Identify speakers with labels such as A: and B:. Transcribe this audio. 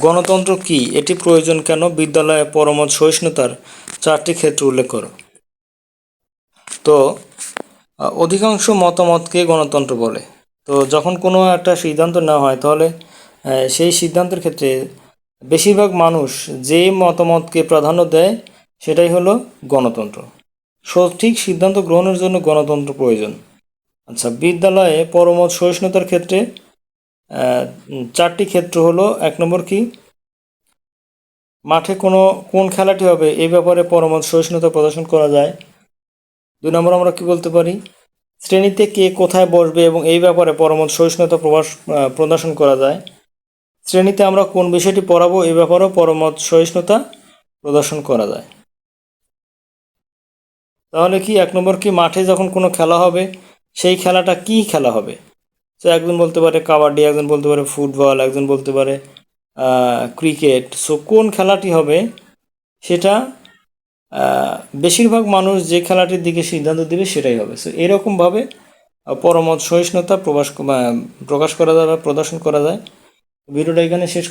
A: গণতন্ত্র কি? এটি প্রয়োজন কেন? বিদ্যালয়ে পরমত সহিষ্ণুতার চারটি ক্ষেত্র উল্লেখ করো। তো অধিকাংশ মতামতকে গণতন্ত্র বলে। তো, যখন কোনো একটা সিদ্ধান্ত নেওয়া হয়, তাহলে সেই সিদ্ধান্তের ক্ষেত্রে বেশিরভাগ মানুষ যে মতামতকে প্রাধান্য দেয়, সেটাই হলো গণতন্ত্র। সঠিক সিদ্ধান্ত গ্রহণের জন্য গণতন্ত্র প্রয়োজন। আচ্ছা বিদ্যালয়ে পরমত সহিষ্ণুতার ক্ষেত্রে চারটি ক্ষেত্র হলো এক নম্বর কি? মাঠে কোনো কোন খেলাটি হবে? এই ব্যাপারে পরমত সহিষ্ণুতা প্রদর্শন করা যায়। দুই নম্বর আমরা কি বলতে পারি? শ্রেণীতে কে কোথায় বসবে এবং এই ব্যাপারে পরমত সহিষ্ণুতা আহ, প্রদর্শন করা যায়। শ্রেণীতে আমরা কোন বিষয়টি পড়াবো? এই ব্যাপারেও পরমত সহিষ্ণুতা প্রদর্শন করা যায়। তাহলে কি এক নম্বর কি? মাঠে যখন কোনো খেলা হবে সেই খেলাটা কি খেলা হবে? তো একজন বলতে পারে কাবাডি, একজন বলতে পারে ফুটবল, একজন বলতে পারে ক্রিকেট। সো কোন খেলাটি হবে? সেটা বেশিরভাগ মানুষ যে খেলাটির দিকে সিদ্ধান্ত দেবে সেটাই হবে। সো এরকমভাবে পরমত সহিষ্ণুতা প্রকাশ প্রকাশ করা যায় বা প্রদর্শন করা যায়। ভিডিওটা এখানে শেষ